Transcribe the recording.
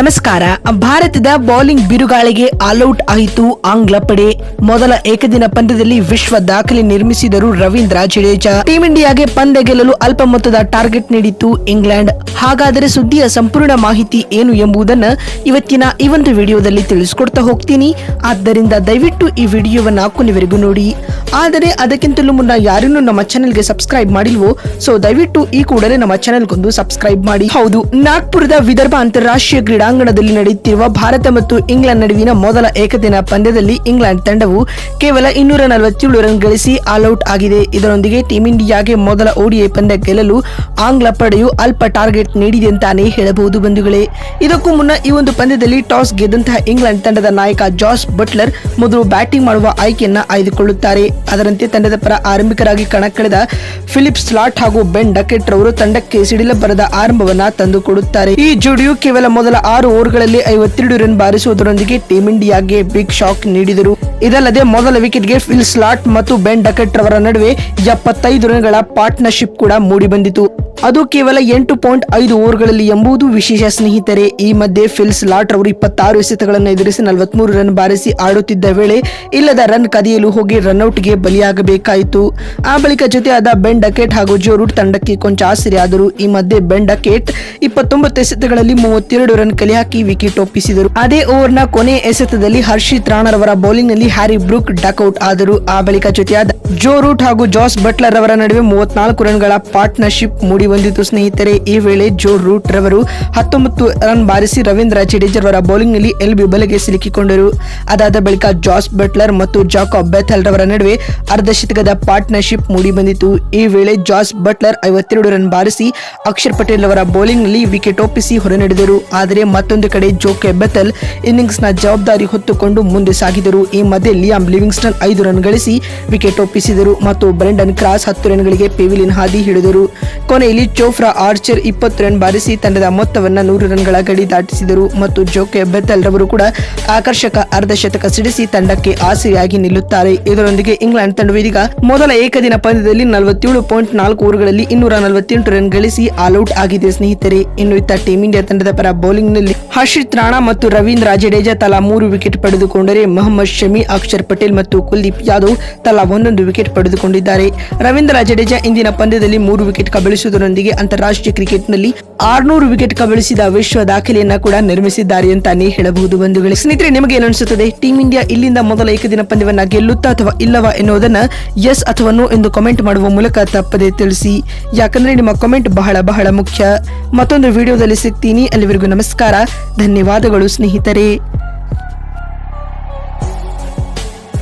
ನಮಸ್ಕಾರ. ಭಾರತದ bowling ಬಿರುಗಾಳಿಗೆ all out ಆಯಿತು ಆಂಗ್ಲ ಪಡೆ. ಮೊದಲ ಏಕದಿನ ಪಂದ್ಯದಲ್ಲಿ ವಿಶ್ವ ದಾಖಲೆ ನಿರ್ಮಿಸಿದರು ರವೀಂದ್ರ ಜಡೇಜಾ. ಟೀಂ ಇಂಡಿಯಾಗೆ ಪಂದ್ಯ ಗೆಲ್ಲಲು ಅಲ್ಪ ಮೊತ್ತದ ಟಾರ್ಗೆಟ್ ನೀಡಿತ್ತು ಇಂಗ್ಲೆಂಡ್. ಹಾಗಾದರೆ ಸುದ್ದಿಯ ಸಂಪೂರ್ಣ ಮಾಹಿತಿ ಏನು ಎಂಬುದನ್ನ ಇವತ್ತಿನ ಈ ಒಂದು ವಿಡಿಯೋದಲ್ಲಿ ತಿಳಿಸಿಕೊಡ್ತಾ ಹೋಗ್ತೀನಿ. ಆದ್ದರಿಂದ ದಯವಿಟ್ಟು ಈ ವಿಡಿಯೋವನ್ನ ಕೊನೆವರೆಗೂ ನೋಡಿ. ಆದರೆ ಅದಕ್ಕಿಂತಲೂ ಮುನ್ನ ಯಾರನ್ನೂ ನಮ್ಮ ಚಾನೆಲ್ಗೆ ಸಬ್ಸ್ಕ್ರೈಬ್ ಮಾಡಿಲ್ವೋ, ಸೊ ದಯವಿಟ್ಟು ಈ ಕೂಡಲೇ ನಮ್ಮ ಚಾನೆಲ್ಗೊಂದು ಸಬ್ಸ್ಕ್ರೈಬ್ ಮಾಡಿ. ಹೌದು, ನಾಗ್ಪುರದ ವಿದರ್ಭ ಅಂತಾರಾಷ್ಟ್ರೀಯ ಕ್ರೀಡಾಂಗಣದಲ್ಲಿ ನಡೆಯುತ್ತಿರುವ ಭಾರತ ಮತ್ತು ಇಂಗ್ಲೆಂಡ್ ನಡುವಿನ ಮೊದಲ ಏಕದಿನ ಪಂದ್ಯದಲ್ಲಿ ಇಂಗ್ಲೆಂಡ್ ತಂಡವು ಕೇವಲ ಇನ್ನೂರ ನಲವತ್ತೇಳು ರನ್ ಗಳಿಸಿ ಆಲ್ಔಟ್ ಆಗಿದೆ. ಇದರೊಂದಿಗೆ ಟೀಂ ಇಂಡಿಯಾಗೆ ಮೊದಲ ಓಡಿಐ ಪಂದ್ಯ ಗೆಲ್ಲಲು ಆಂಗ್ಲ ಪಡೆಯು ಅಲ್ಪ ಟಾರ್ಗೆಟ್ ನೀಡಿದೆ ಅಂತಾನೆ ಹೇಳಬಹುದು ಬಂಧುಗಳೇ. ಇದಕ್ಕೂ ಮುನ್ನ ಈ ಒಂದು ಪಂದ್ಯದಲ್ಲಿ ಟಾಸ್ ಗೆದ್ದಂತಹ ಇಂಗ್ಲೆಂಡ್ ತಂಡದ ನಾಯಕ ಜಾಸ್ ಬಟ್ಲರ್ ಮೊದಲು ಬ್ಯಾಟಿಂಗ್ ಮಾಡುವ ಆಯ್ಕೆಯನ್ನ ಆಯ್ದುಕೊಳ್ಳುತ್ತಾರೆ. ಅದರಂತೆ ತಂಡದ ಪರ ಆರಂಭಿಕರಾಗಿ ಕಣಕ್ಕಿಳಿದ ಫಿಲಿಪ್ ಸ್ಲಾಟ್ ಹಾಗೂ ಬೆನ್ ಡಕೆಟ್ ರವರು ತಂಡಕ್ಕೆ ಸಿಡಿಲ ಬರದ ಆರಂಭವನ್ನ ತಂದುಕೊಡುತ್ತಾರೆ. ಈ ಜೋಡಿಯು ಕೇವಲ ಮೊದಲ ಆರು ಓವರ್ಗಳಲ್ಲಿ ಐವತ್ತೆರಡು ರನ್ ಬಾರಿಸುವುದರೊಂದಿಗೆ ಟೀಂ ಇಂಡಿಯಾಗೆ ಬಿಗ್ ಶಾಕ್ ನೀಡಿದರು. ಇದಲ್ಲದೆ ಮೊದಲ ವಿಕೆಟ್ಗೆ ಫಿಲ್ ಸ್ಲಾಟ್ ಮತ್ತು ಬೆನ್ ಡಕೆಟ್ ರವರ ನಡುವೆ ಎಪ್ಪತ್ತೈದು ರನ್ಗಳ ಪಾರ್ಟ್ನರ್ಶಿಪ್ ಕೂಡ ಮೂಡಿಬಂದಿತು ಅದು ಕೇವಲ ಎಂಟು ಪಾಯಿಂಟ್ ಐದು ಓವರ್ಗಳಲ್ಲಿ ಎಂಬುದು ವಿಶೇಷ ಸ್ನೇಹಿತರೆ. ಈ ಮಧ್ಯೆ ಫಿಲ್ ಸ್ಲಾಟ್ ರವರು ಇಪ್ಪತ್ತಾರು ಎಸೆತಗಳನ್ನು ಎದುರಿಸಿ ನಲವತ್ಮೂರು ರನ್ ಬಾರಿಸಿ ಆಡುತ್ತಿದ್ದ ವೇಳೆ ಇಲ್ಲದ ರನ್ ಕದಿಯಲು ಹೋಗಿ ರನ್ಔಟ್ಗೆ ಬಲಿಯಾಗಬೇಕಾಯಿತು. ಆ ಬಳಿಕ ಜೊತೆಯಾದ ಬೆನ್ ಡಕೆಟ್ ಹಾಗೂ ಜೋ ರೂಟ್ ತಂಡಕ್ಕೆ ಕೊಂಚ ಆಸರೆಯಾದರು. ಈ ಮಧ್ಯೆ ಬೆನ್ ಡಕೆಟ್ ಇಪ್ಪತ್ತೊಂಬತ್ತು ಎಸೆತಗಳಲ್ಲಿ ಮೂವತ್ತೆರಡು ರನ್ ಕಲೆ ಹಾಕಿ ವಿಕೆಟ್ ಒಪ್ಪಿಸಿದರು. ಅದೇ ಓವರ್ನ ಕೊನೆ ಎಸೆತದಲ್ಲಿ ಹರ್ಷಿತ್ ರಾಣರವರ ಬೌಲಿಂಗ್ನಲ್ಲಿ ಹ್ಯಾರಿ ಬ್ರೂಕ್ ಡಕ್ಔಟ್ ಆದರು ಆ ಬಳಿಕ ಜೊತೆಯಾದ ಜೋ ರೂಟ್ ಹಾಗೂ ಜಾಸ್ ಬಟ್ಲರ್ ಅವರ ನಡುವೆ ಮೂವತ್ನಾಲ್ಕು ರನ್ಗಳ ಪಾರ್ಟ್ನರ್ಶಿಪ್ ಮೂಡಿ ಬಂದಿತ್ತು ಸ್ನೇಹಿತರೆ, ಈ ವೇಳೆ ಜೋ ರೂಟ್ ರವರು ಹತ್ತೊಂಬತ್ತು ರನ್ ಬಾರಿಸಿ ರವೀಂದ್ರ ಜಡೇಜರ್ ಬೌಲಿಂಗ್ನಲ್ಲಿ ಎಲ್ಬಿ ಬಲೆಗೆ ಸಿಲುಕಿಕೊಂಡರು. ಅದಾದ ಬಳಿಕ ಜಾಸ್ ಬಟ್ಲರ್ ಮತ್ತು ಜಾಕಾಬ್ ಬೆಥಲ್ ರವರ ನಡುವೆ ಅರ್ಧ ಶತಕದ ಪಾರ್ಟ್ನರ್ಶಿಪ್ ಮೂಡಿ ಬಂದಿತ್ತು ಈ ವೇಳೆ ಜಾಸ್ ಬಟ್ಲರ್ ಐವತ್ತೆರಡು ರನ್ ಬಾರಿಸಿ ಅಕ್ಷರ್ ಪಟೇಲ್ ಅವರ ಬೌಲಿಂಗ್ನಲ್ಲಿ ವಿಕೆಟ್ ಒಪ್ಪಿಸಿ ಹೊರನಡೆದರು ಆದರೆ ಮತ್ತೊಂದು ಕಡೆ ಜೋಕೆ ಬೆಥಲ್ ಇನ್ನಿಂಗ್ಸ್ನ ಜವಾಬ್ದಾರಿ ಹೊತ್ತುಕೊಂಡು ಮುಂದೆ ಸಾಗಿದರು. ಈ ಮಧ್ಯೆ ಲಿಯಾಮ್ ಲಿವಿಂಗ್ಸ್ಟನ್ ಐದು ರನ್ ಗಳಿಸಿ ವಿಕೆಟ್ ಒಪ್ಪಿಸಿದರು ಮತ್ತು ಬ್ರೆಂಡನ್ ಕ್ರಾಸ್ ಹತ್ತು ರನ್ಗಳಿಗೆ ಪೆವಿಲಿನ್ ಹಾದಿ ಹಿಡಿದರು. ಕೊನೆಯಲ್ಲಿ ಚೋಫ್ರಾ ಆರ್ಚರ್ ಇಪ್ಪತ್ತು ರನ್ ಬಾರಿಸಿ ತಂಡದ ಮೊತ್ತವನ್ನ ನೂರು ರನ್ಗಳ ಗಡಿ ದಾಟಿಸಿದರು ಮತ್ತು ಜೋಕೆ ಬೆತ್ತಲ್ ರವರು ಕೂಡ ಆಕರ್ಷಕ ಅರ್ಧಶತಕ ಸಿಡಿಸಿ ತಂಡಕ್ಕೆ ಆಸೆಯಾಗಿ ನಿಲ್ಲುತ್ತಾರೆ. ಇದರೊಂದಿಗೆ ಇಂಗ್ಲೆಂಡ್ ತಂಡವು ಇದೀಗ ಮೊದಲ ಏಕದಿನ ಪಂದ್ಯದಲ್ಲಿ ನಲವತ್ತೇಳು ಪಾಯಿಂಟ್ ನಾಲ್ಕು ಓವರ್ಗಳಲ್ಲಿ ಇನ್ನೂರ ನಲವತ್ತೆಂಟು ರನ್ ಗಳಿಸಿ ಆಲ್ಔಟ್ ಆಗಿದೆ ಸ್ನೇಹಿತರೆ. ಇನ್ನು ಇತ್ತ ಟೀಂ ಇಂಡಿಯಾ ತಂಡದ ಪರ ಬೌಲಿಂಗ್ನಲ್ಲಿ ಹರ್ಷಿತ್ ರಾಣಾ ಮತ್ತು ರವೀಂದ್ರ ಜಡೇಜಾ ತಲಾ ಮೂರು ವಿಕೆಟ್ ಪಡೆದುಕೊಂಡರೆ ಮೊಹಮ್ಮದ್ ಶಮಿ ಅಕ್ಷರ್ ಪಟೇಲ್ ಮತ್ತು ಕುಲ್ದೀಪ್ ಯಾದವ್ ತಲಾ ಒಂದೊಂದು ವಿಕೆಟ್ ಪಡೆದುಕೊಂಡಿದ್ದಾರೆ. ರವೀಂದ್ರ ಜಡೇಜಾ ಇಂದಿನ ಪಂದ್ಯದಲ್ಲಿ ಮೂರು ವಿಕೆಟ್ ಕಬಳಿಸುವುದರೊಂದಿಗೆ ಅಂತಾರಾಷ್ಟ್ರೀಯ ಕ್ರಿಕೆಟ್ನಲ್ಲಿ ಆರ್ನೂರು ವಿಕೆಟ್ ಕಬಳಿಸಿದ ವಿಶ್ವ ದಾಖಲೆಯನ್ನ ಕೂಡ ನಿರ್ಮಿಸಿದ್ದಾರೆ ಅಂತಾನೆ ಹೇಳಬಹುದು ಬಂಧುಗಳೇ. ಸ್ನೇಹಿತರೆ, ನಿಮಗೆ ಏನಿಸುತ್ತದೆ ಟೀಮ್ ಇಂಡಿಯಾ ಇಲ್ಲಿಂದ ಮೊದಲ ಏಕದಿನ ಪಂದ್ಯವನ್ನ ಗೆಲ್ಲುತ್ತಾ ಅಥವಾ ಇಲ್ಲವಾ ಎನ್ನುವುದನ್ನ ಎಸ್ ಅಥವಾ ನೋ ಎಂದು ಕಮೆಂಟ್ ಮಾಡುವ ಮೂಲಕ ತಪ್ಪದೆ ತಿಳಿಸಿ. ಯಾಕಂದ್ರೆ ನಿಮ್ಮ ಕಮೆಂಟ್ ಬಹಳ ಬಹಳ ಮುಖ್ಯ. ಮತ್ತೊಂದು ವಿಡಿಯೋದಲ್ಲಿ ಸಿಗ್ತೀನಿ. ಅಲ್ಲಿವರೆಗೂ ನಮಸ್ಕಾರ. ಧನ್ಯವಾದಗಳು ಸ್ನೇಹಿತರೆ.